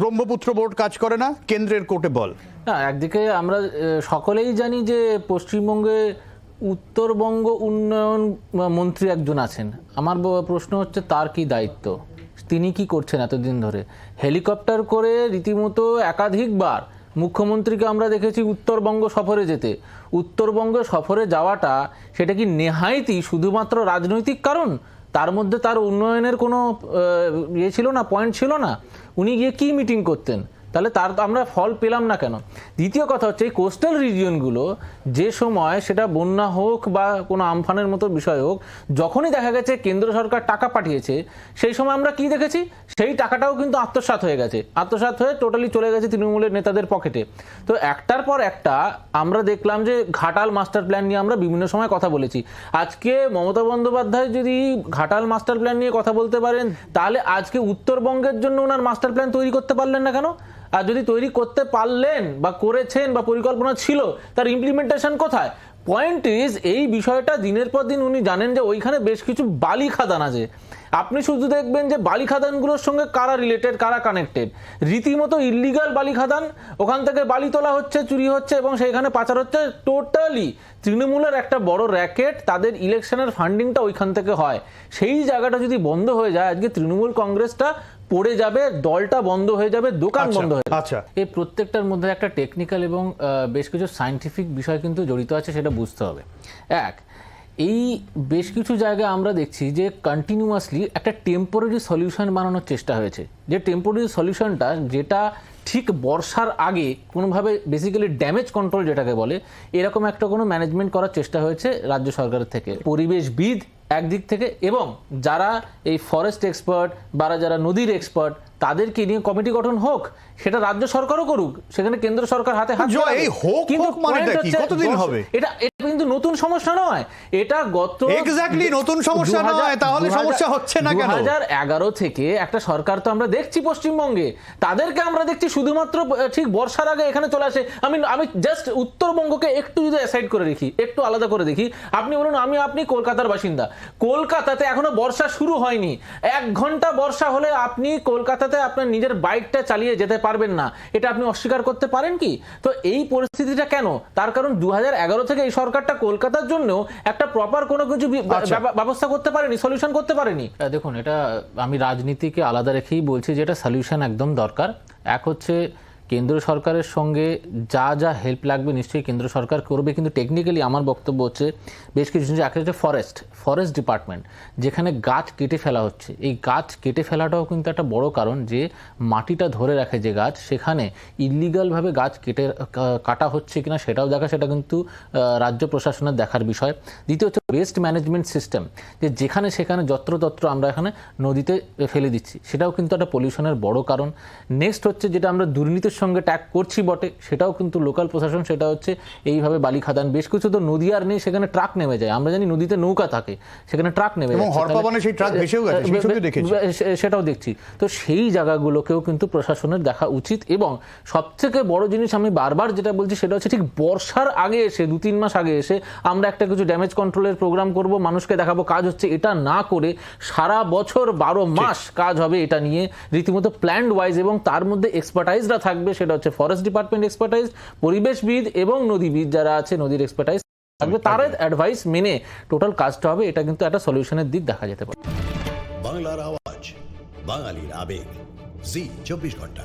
Brahmaputra board কাজ করে না, কেন্দ্রের কোর্টে বল। না, একদিকে আমরা সকলেই জানি যে পশ্চিমবঙ্গে উত্তরবঙ্গ উন্নয়ন মন্ত্রী একজন আছেন। আমার প্রশ্ন হচ্ছে তার কি দায়িত্ব? তিনি কি করছেন এতদিন ধরে? হেলিকপ্টার করে রীতিমতো একাধিকবার মুখ্যমন্ত্রীকে আমরা দেখেছি উত্তরবঙ্গ সফরে যেতে। উত্তরবঙ্গ সফরে যাওয়াটা সেটা কি নেহাইতি শুধুমাত্র রাজনৈতিক কারণ? তার মধ্যে তার উন্নয়নের কোনো ইয়ে ছিল না পয়েন্ট ছিল না। উনি গিয়ে কী মিটিং করতেন? তাহলে তার তো আমরা ফল পেলাম না কেন? দ্বিতীয় কথা হচ্ছে এই কোস্টাল রিজিয়নগুলো যে সময় সেটা বন্যা হোক বা কোনো আমফানের মতো বিষয় হোক, যখনই দেখা গেছে কেন্দ্র সরকার টাকা পাঠিয়েছে, সেই সময় আমরা কি দেখেছি? সেই টাকাটাও কিন্তু আত্মসাৎ হয়ে গেছে। আত্মসাৎ হয়ে টোটালি চলে গেছে তৃণমূলের নেতাদের পকেটে। তো একটার পর একটা আমরা দেখলাম যে ঘাটাল মাস্টার প্ল্যান নিয়ে আমরা বিভিন্ন সময় কথা বলেছি। আজকে মমতা বন্দ্যোপাধ্যায় যদি ঘাটাল মাস্টার প্ল্যান নিয়ে কথা বলতে পারেন, তাহলে আজকে উত্তরবঙ্গের জন্য ওনার মাস্টার প্ল্যান তৈরি করতে পারলেন না কেন? যদি তৈরি করতে পারলেন বা করেছেন বা পরিকল্পনা ছিল, তার ইমপ্লিমেন্টেশন কোথায়? পয়েন্ট ইজ এই বিষয়টা দিনের পর দিন উনি জানেন যে ওইখানে বেশ কিছু বালি খাদান আছে। আপনি শুধু দেখবেন যে বালি খাদানগুলোর সঙ্গে কারা রিলেটেড কারা কানেক্টেড রীতিমতো ইলিগাল বালি খাদান, ওখান থেকে বালি তোলা হচ্ছে, চুরি হচ্ছে এবং সেইখানে পাচার হচ্ছে টোটালি তৃণমূলের একটা বড় র্যাকেট তাদের ইলেকশনের ফান্ডিংটা ওইখান থেকে হয়। সেই জায়গাটা যদি বন্ধ হয়ে যায়, আজকে তৃণমূল কংগ্রেসটা পড়ে যাবে দলটা বন্ধ হয়ে যাবে দোকান আচ্ছা, বন্ধ হয়ে যাবে। আচ্ছা। এই প্রত্যেকটার মধ্যে একটা টেকনিক্যাল এবং বেশ কিছু সায়েন্টিফিক বিষয় কিন্তু জড়িত আছে সেটা বুঝতে হবে। এক এই বেশ কিছু জায়গায় আমরা দেখছি যে কন্টিনিউয়াসলি একটা টেম্পোরারি সলিউশন বানানোর চেষ্টা হয়েছে। যে টেম্পোরারি সলিউশনটা যেটা ঠিক বর্ষার আগে কোনোভাবে বেসিক্যালি ড্যামেজ কন্ট্রোল যেটাকে বলে এরকম একটা কোনো ম্যানেজমেন্ট করার চেষ্টা হয়েছে রাজ্য সরকারের থেকে। পরিবেশবিদ একদিক থেকে এবং যারা এই ফরেস্ট এক্সপার্ট বা যারা নদীর এক্সপার্ট তাদেরকে নিয়ে কমিটি গঠন হোক সেটা রাজ্য সরকারও করুক সেখানে কেন্দ্র সরকার হাতে হাত এই হোক, কিন্তু কতদিন হবে? এটা এটা কিন্তু নতুন সমস্যা নয়। এটা গত Exactly, নতুন সমস্যা 2000 নয়, তাহলে সমস্যা হচ্ছে না কেন? 2011 থেকে একটা সরকার তো আমরা দেখছি পশ্চিমবঙ্গে। তাদেরকে আমরা দেখছি শুধুমাত্র ঠিক বর্ষার আগে এখানে চলে আসে। আমি আমি জাস্ট উত্তরবঙ্গকে একটু যদি অ্যাসাইড করে দেখি একটু আলাদা করে দেখি আপনি বলুন আমি আপনি কলকাতার বাসিন্দা। কলকাতাতে এখনও বর্ষা শুরু হয়নি। এক ঘণ্টা বর্ষা হলে আপনি কলকাতাতে আপনার নিজের বাইকটা চালিয়ে যেতে পারবেন না। এটা আপনি অস্বীকার করতে পারেন কি? তো এই পরিস্থিতিটা কেন? তার কারণ দু হাজার এগারো থেকে এই সরকারটা কলকাতার জন্য একটা প্রপার কোনো কিছু আচ্ছা। ব্যব- ব্যবস্থা করতে পারেনি সলিউশন করতে পারেনি। দেখুন এটা আমি রাজনীতিকে আলাদা রেখেই বলছি যে এটা সলিউশন একদম দরকার। এক হচ্ছে কেন্দ্র সরকারের সঙ্গে যা যা হেল্প লাগবে নিশ্চয়ই কেন্দ্র সরকার করবে। কিন্তু টেকনিক্যালি আমার বক্তব্য হচ্ছে বেশ কিছু জিনিস, একটা হচ্ছে ফরেস্ট ফরেস্ট ডিপার্টমেন্ট যেখানে গাছ কেটে ফেলা হচ্ছে। এই গাছ কেটে ফেলাটাও কিন্তু একটা বড় কারণ যে মাটিটা ধরে রাখে যে গাছ, সেখানে ইলিগালভাবে গাছ কেটে কাটা হচ্ছে কিনা সেটাও দেখা, সেটা কিন্তু রাজ্য প্রশাসনের দেখার বিষয়। দ্বিতীয় হচ্ছে ওয়েস্ট ম্যানেজমেন্ট সিস্টেম যে যেখানে সেখানে যত্রতত্র আমরা এখানে নদীতে ফেলে দিচ্ছি, সেটাও কিন্তু একটা পলিউশনের বড় কারণ। নেক্সট হচ্ছে যেটা আমরা দুর্নীতির সঙ্গে ট্যাগ করছি বটে সেটাও কিন্তু লোকাল প্রশাসন সেটা হচ্ছে এইভাবে বালি খাদান। বেশ কিছু তো নদী আর নেই সেখানে ট্রাক নেমে যায়। আমরা জানি নদীতে নৌকা থাকে সেখানে ট্রাক নেমে। সে- সেটাও দেখছি। তো সেই জায়গাগুলোকেও কিন্তু প্রশাসনের দেখা উচিত এবং সবথেকে বড় জিনিস আমি বারবার যেটা বলছি সেটা হচ্ছে ঠিক বর্ষার আগে এসে দু তিন মাস আগে এসে আমরা একটা কিছু ড্যামেজ কন্ট্রোলের প্রোগ্রাম করব মানুষকে দেখাবো কাজ হচ্ছে এটা না করে সারা বছর বারো মাস কাজ হবে এটা নিয়ে। রীতিমতো প্ল্যান্ড ওয়াইজ এবং তার মধ্যে এক্সপার্টাইজরা থাকবে সেটা হচ্ছে ফরেস্ট ডিপার্টমেন্ট এক্সপার্টাইজ পরিবেশবিদ এবং নদীবিদ যারা আছে নদীর এক্সপার্টাইজ থাকবে। তার অ্যাডভাইস মেনে টোটাল কাজটা হবে এটা কিন্তু একটা সলিউশনের দিক দেখা যেতে পারে। বাংলার আওয়াজ বাঙালির আবেগ। জি চব্বিশ ঘণ্টা।